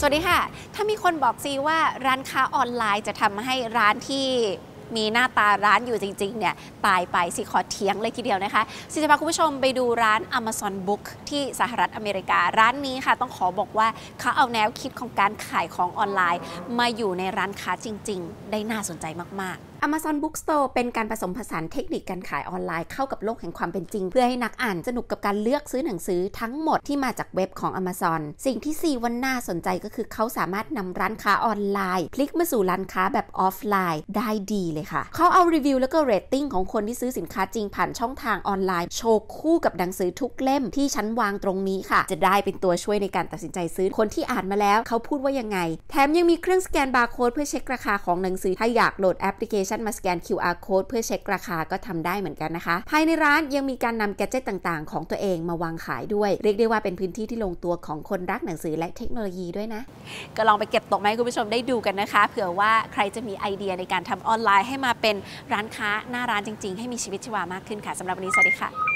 สวัสดีค่ะ ถ้ามีคนบอกซีว่าร้านค้าออนไลน์จะทำให้ร้านที่มีหน้าตาร้านอยู่จริงๆเนี่ยตายไปสิขอเทียงเลยทีเดียวนะคะซีจะพาคุณผู้ชมไปดูร้าน Amazon Book ที่สหรัฐอเมริกา ร้านนี้ค่ะ ต้องขอบอกว่าเขาเอาแนวคิดของการขายของออนไลน์ มาอยู่ในร้านค้าจริง ๆ ได้น่าสนใจมากๆ Amazon Bookstore เป็นการผสมผสานเทคนิคการขายออนไลน์เข้ากับโลกแห่งความเป็นจริง เพื่อให้นักอ่านสนุกกับการเลือกซื้อหนังสือทั้งหมดที่มาจากเว็บของ Amazon สิ่งที่ซีวันน่าสนใจก็คือเขาสามารถนำร้านค้าออนไลน์ พลิกมาสู่ร้านค้าแบบออฟไลน์ได้ดีเลยค่ะ เขาเอารีวิวแล้วก็เรตติ้งของคนที่ซื้อสินค้าจริงผ่านช่องทางออนไลน์ โชว์คู่กับหนังสือทุกเล่มที่ชั้นวางตรงนี้ค่ะ จะได้เป็นตัวช่วยในการตัดสินใจซื้อคนที่อ่านมาแล้ว เขาพูดว่ายังไง แถมยังมีเครื่องสแกนบาร์โค้ดเพื่อเช็คราคาของหนังสือถ้าอยากโหลดแอปพลิเคชันมาสแกน QR code เพื่อเช็คราคาก็ทำได้เหมือนกันนะคะ ภายในร้านยังมีการนำแกดเจิตต่างๆ ของตัวเองมาวางขายด้วย เรียกได้ว่าเป็นพื้นที่ที่ลงตัวของคนรักหนังสือและเทคโนโลยีด้วยนะ ก็ลองไปเก็บตกมาให้คุณผู้ชมได้ดูกันนะคะ เผื่อว่าใครจะมีไอเดียในการทำออนไลน์ให้มาเป็นร้านค้าหน้าร้านจริง ๆ ให้มีชีวิตชีวามากขึ้นค่ะสำหรับวันนี้สวัสดีค่ะ